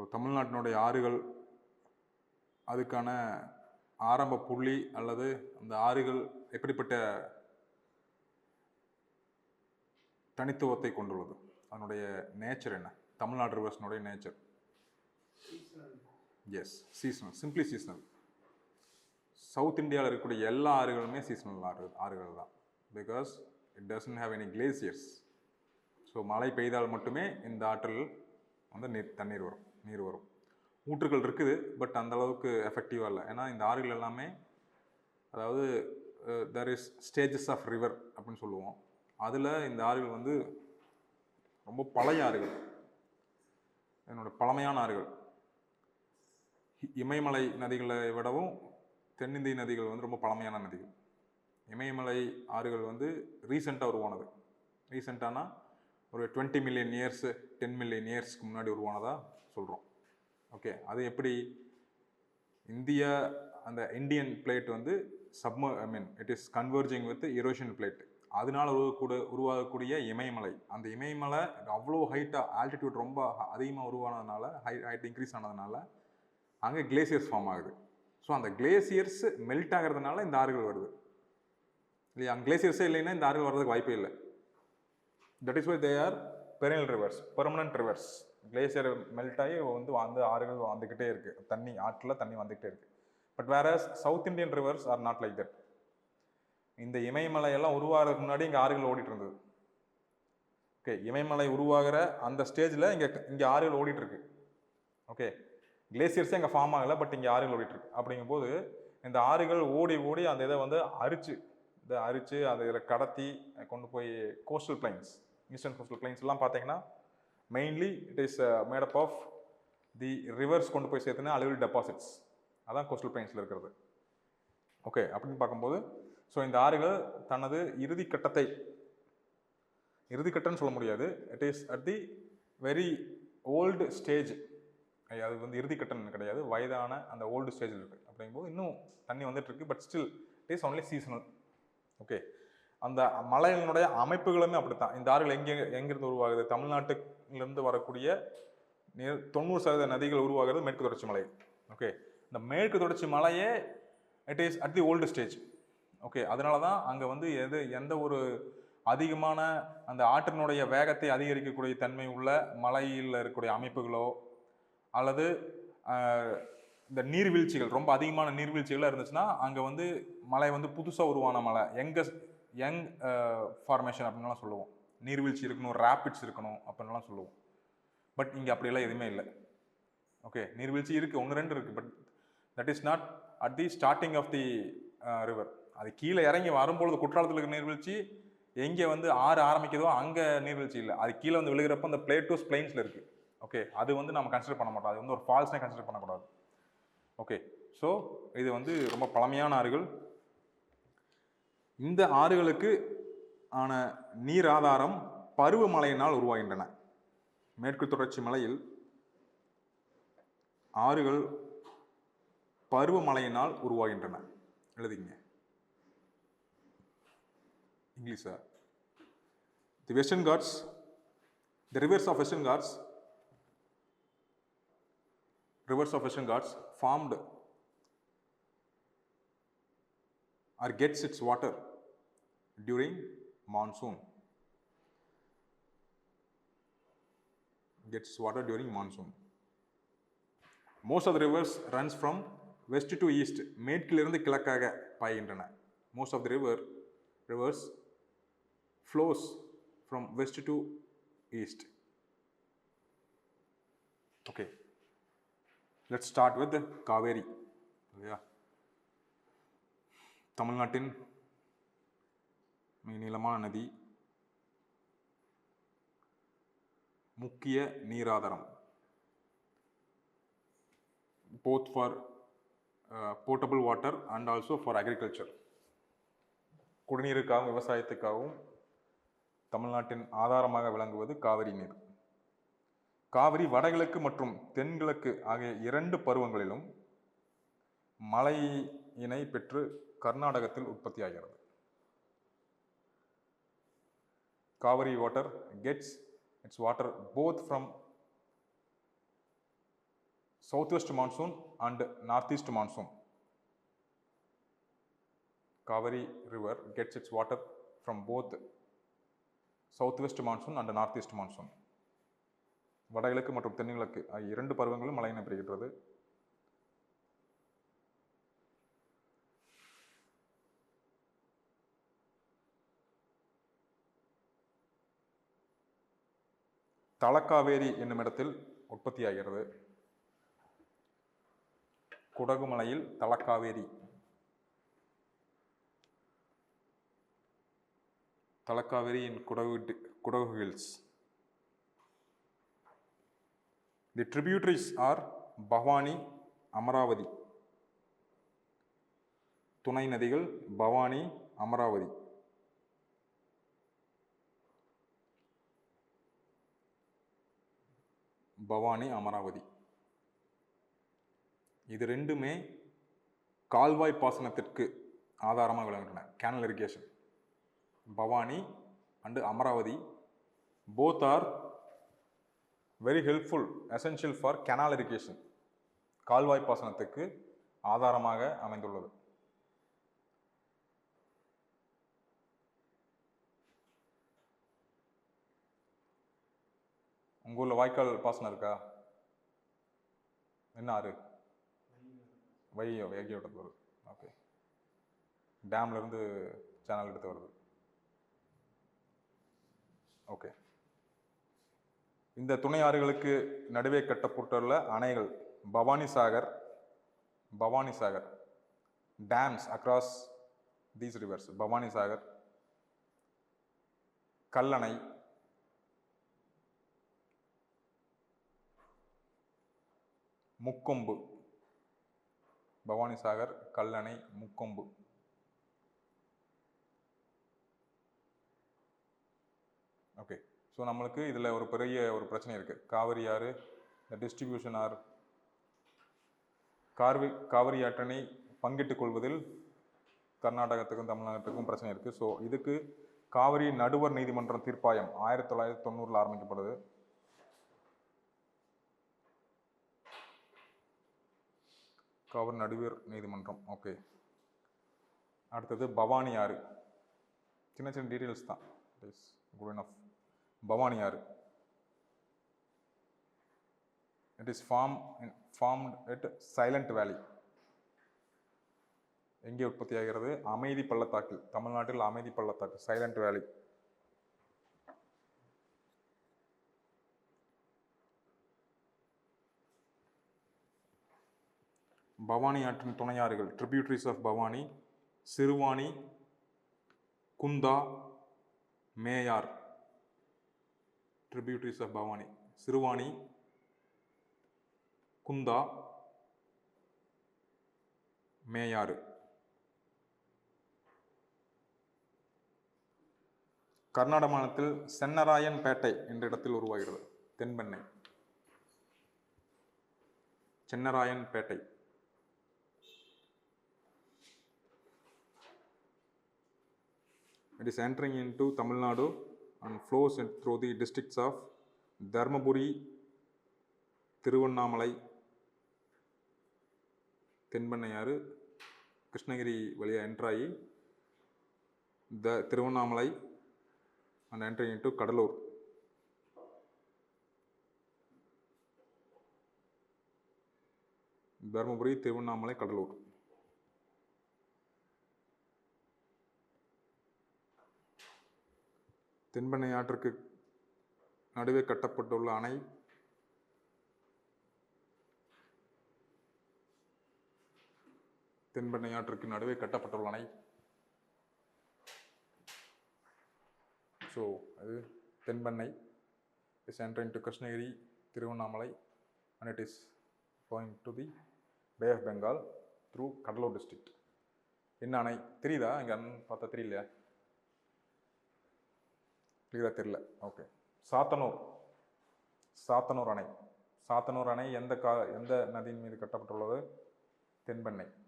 So தமிழ்நாட்டினுடைய ஆறுகள் அதுக்கான ஆரம்ப புள்ளி அல்லது அந்த ஆறுகள் எப்படிப்பட்ட தனித்துவத்தை கொண்டுள்ளது? அதனுடைய நேச்சர் என்ன? Tamil Nadu nature is seasonal simply seasonal south இந்தியாவில் இருக்கக்கூடிய எல்லா ஆறுகளுமே சீசனல் ஆறு ஆறுகள் தான். Because it doesn't have any glaciers so மழை பெய்தால் மட்டுமே இந்த ஆற்றில் வந்து நீர் தண்ணீர் வரும். நீர் வரும். ஊற்றுகள் இருக்குது பட் அந்த அளவுக்கு எஃபெக்டிவாக இல்லை. ஏன்னா இந்த ஆறுகள் எல்லாமே அதாவது there is stages of river அப்படின்னு சொல்லுவோம். அதில் இந்த ஆறுகள் வந்து ரொம்ப பழைய ஆறுகள். என்னோட பழமையான ஆறுகள். இமயமலை நதிகளை விடவும் தென்னிந்திய நதிகள் வந்து ரொம்ப பழமையான நதிகள். இமயமலை ஆறுகள் வந்து ரீசெண்டாக உருவானது. ரீசெண்டானா ஒரு twenty million years ten million இயர்ஸ்க்கு முன்னாடி உருவானதாக சொல்கிறோம் ஓகே அது எப்படி? இந்தியா அந்த இந்தியன் பிளேட் வந்து சப்ம I mean it is converging with Eurasian plate அதனால் உருவக்கூட உருவாகக்கூடிய இமயமலை. அந்த இமயமலை அவ்வளோ ஹைட்டாக ஆல்டிடியூட் ரொம்ப அதிகமாக உருவானதுனால ஹை ஹைட் இன்க்ரீஸ் ஆனதுனால அங்கே கிளேசியர்ஸ் ஃபார்ம் ஆகுது. ஸோ அந்த கிளேசியர்ஸ் மெல்ட் ஆகிறதுனால இந்த ஆறுகள் வருது. இல்லையா? அங்கே கிளேசியர்ஸே இல்லைன்னா இந்த ஆறுகள் வர்றதுக்கு வாய்ப்பே இல்லை. That is why they are perennial rivers permanent rivers glacier melt ஆகி வந்து வந்து ஆறுகள் வந்துக்கிட்டே இருக்குது தண்ணி ஆற்றில் தண்ணி வந்துக்கிட்டே இருக்குது பட் வேற south Indian rivers are not like that இந்த இமயமலையெல்லாம் உருவாகிறதுக்கு முன்னாடி இங்கே ஆறுகள் ஓடிட்டு இருந்தது. ஓகே இமயமலை உருவாகிற அந்த ஸ்டேஜில் இங்கே இங்கே ஆறுகள் ஓடிட்டு இருக்கு. ஓகே கிளேசியர்ஸே இங்கே ஃபார்ம் ஆகலை பட் இங்கே ஆறுகள் ஓடிட்டு இருக்கு. அப்படிங்கும்போது இந்த ஆறுகள் ஓடி ஓடி அந்த இதை வந்து அரிச்சு இதை அரிச்சு அதை இதில் கடத்தி கொண்டு போய் coastal plains eastern coastal plains எல்லாம் பார்த்தீங்கன்னா mainly it is made up of the rivers கொண்டு போய் சேர்த்துனா அலுவல் டெபாசிட்ஸ் அதான் கோஸ்டல் பிளைன்ஸில் இருக்கிறது. ஓகே அப்படின்னு பார்க்கும்போது ஸோ இந்த ஆறுகள் தனது இறுதி கட்டத்தை இறுதி கட்டம்னு சொல்ல முடியாது. It is at the very old stage அது வந்து இறுதி கட்டம் கிடையாது. வயதான அந்த ஓல்டு ஸ்டேஜில் இருக்குது அப்படிங்கும்போது இன்னும் தண்ணி வந்துட்டு இருக்கு but still it is only seasonal okay அந்த மலைகளினுடைய அமைப்புகளுமே அப்படித்தான். இந்த ஆறுகள் எங்கே எங்கிருந்து உருவாகுது? தமிழ்நாட்டுலேருந்து வரக்கூடிய நீர் தொண்ணூறு சதவீத நதிகள் உருவாகிறது மேற்கு தொடர்ச்சி மலை. ஓகே. இந்த மேற்கு தொடர்ச்சி மலையே it is at the old stage okay. அதனால தான் அங்கே வந்து எது எந்த ஒரு அதிகமான அந்த ஆற்றினுடைய வேகத்தை அதிகரிக்கக்கூடிய தன்மை உள்ள மலையில் இருக்கக்கூடிய அமைப்புகளோ அல்லது இந்த நீர்வீழ்ச்சிகள் ரொம்ப அதிகமான நீர்வீழ்ச்சிகளாக இருந்துச்சுன்னா அங்கே வந்து மலை வந்து புதுசாக உருவான மலை. எங்கே யங் ஃபார்மேஷன் uh, அப்படின்லாம் சொல்லுவோம். நீர்வீழ்ச்சி இருக்கணும் ரேபிட்ஸ் இருக்கணும் அப்படின்லாம் சொல்லுவோம். பட் இங்கே அப்படியெல்லாம் எதுவுமே இல்லை. ஓகே நீர்வீழ்ச்சி இருக்குது ஒன்று ரெண்டு இருக்குது but that is not at the starting of the river அது கீழே இறங்கி வரும்பொழுது குற்றாலத்தில் இருக்கிற நீர்வீழ்ச்சி எங்கே வந்து ஆறு ஆரம்பிக்குதோ அங்கே நீர்வீழ்ச்சி இல்லை. அது கீழே வந்து விழுகிறப்ப அந்த பிளேட்டோஸ் பிளைன்ஸில் இருக்குது ஓகே அது வந்து நம்ம கன்சிடர் பண்ண மாட்டோம். அது வந்து ஒரு ஃபால்ஸ்னே கன்சிடர் பண்ணக்கூடாது. ஓகே ஸோ இது வந்து ரொம்ப பழமையான ஆறுகள். இந்த ஆறுகளுக்கு ஆன நீர் ஆதாரம் பருவமழையினால் உருவாகின்றன. மேற்கு தொடர்ச்சி மலையில் ஆறுகள் பருவமழையினால் உருவாகின்றன. எழுதிங்க. இங்கிலீஷா? The western Ghats the rivers of western Ghats rivers of western ghats formed or gets its water. during monsoon gets water during monsoon most of the rivers runs from west to east மேற்கிலிருந்து கிழக்காக பாய்கின்றன most of the river rivers flows from west to east okay let start with Kaveri இல்லையா தமிழ்நாட்டின் மிக நீளமான நதி. முக்கிய நீராதாரம். Both for portable water and also for agriculture குடிநீருக்காகவும் விவசாயத்துக்காகவும் தமிழ்நாட்டின் ஆதாரமாக விளங்குவது காவிரி நீர். காவிரி வடகிழக்கு மற்றும் தென்கிழக்கு ஆகிய இரண்டு பருவங்களிலும் மழையினை பெற்று கர்நாடகத்தில் உற்பத்தியாகிறது. Cauvery water gets its water both from southwest monsoon and northeast monsoon. Kaveri river gets its water from both southwest monsoon and northeast monsoon. வடகிழக்கு மற்றும் தென்கிழக்கு ஆகிய இரண்டு பருவங்களும் மழையினை பெறுகின்றது தலக்காவேரி என்னும் இடத்தில் உற்பத்தியாகிறது. குடகுமலையில் Talakaveri. Talakaveri in Kodagu Kodagu hills the tributaries are Bhavani Amaravathi. துணை நதிகள் பவானி அமராவதி. பவானி அமராவதி. இது ரெண்டுமே கால்வாய் பாசனத்திற்கு ஆதாரமாக விளங்குகின்றன. Canal irrigation Bhavani and Amaravathi both are very helpful essential for canal irrigation கால்வாய் பாசனத்துக்கு ஆதாரமாக அமைந்துள்ளது. உங்கள் ஊரில் வாய்க்கால் பாசனம் இருக்கா? என்ன ஆறு? வையோ வேகியோட்டத்து வருது ஓகே. டேம்லேருந்து சேனல் எடுத்து வருது. ஓகே. இந்த துணை ஆறுகளுக்கு நடுவே கட்டப்பட்டுள்ள அணைகள் Bhavani Sagar Bhavani Sagar dams across these rivers Bhavani Sagar Kallanai Mukkombu. Bhavanisagar Kallanai Mukkombu. Okay. So நம்மளுக்கு இதில் ஒரு பெரிய ஒரு பிரச்சனை இருக்குது காவிரி ஆறு இந்த டிஸ்ட்ரிபியூஷன் ஆர் கார்வி காவிரி ஆற்றணை பங்கிட்டுக் கொள்வதில் கர்நாடகத்துக்கும் தமிழ்நாட்டுக்கும் பிரச்சனை இருக்குது ஸோ இதுக்கு காவிரி நடுவர் நீதிமன்றம் தீர்ப்பாயம் ஆயிரத்தி தொள்ளாயிரத்தி தொண்ணூறில் ஆரம்பிக்கப்படுது. கவர் நடுவர் நீதிமன்றம். ஓகே அடுத்தது பவானி ஆறு. சின்ன சின்ன டீட்டெயில்ஸ் தான். Is good enough. பவானி ஆறு. It is form formed at Silent Valley எங்கே உற்பத்தி ஆகிறது அமைதி பள்ளத்தாக்கில். தமிழ்நாட்டில் அமைதி பள்ளத்தாக்கு. சைலண்ட் வேலி பவானி ஆற்றின் துணையாறுகள் tributaries of Bhavani Siruvani Kunda Moyar tributaries of Bhavani Siruvani Kunda Moyar. Karnataka மாநிலத்தில் சென்னராயன் பேட்டை என்ற இடத்தில் உருவாகிறது Thenpennai. Chennarayan Pettai it is entering in into Tamil Nadu and and in through the districts of Dharmaburi, Tiruvannamalai Thenpennaiyar Krishnagiri வழியாக என்ட்ராகி the Tiruvannamalai and entering into Cuddalore Dharmapuri Tiruvannamalai Cuddalore Thenpennai ஆற்றுக்கு நடுவே கட்டப்பட்டுள்ள அணை. தென்பெண்ணை ஆற்றுக்கு நடுவே கட்டப்பட்டுள்ள அணை. So அது Thenpennai is entering to Krishnagiri Tiruvannamalai and it is going to the Bay of Bengal through Cuddalore district என்ன அணை? தெரியுதா? இங்கே பார்த்தா தெரியலையா? கிளியராக தெரில ஓகே சாத்தனூர். சாத்தனூர் அணை. சாத்தனூர் அணை எந்த கா எந்த நதியின் மீது கட்டப்பட்டுள்ளது? தென்பெண்ணை.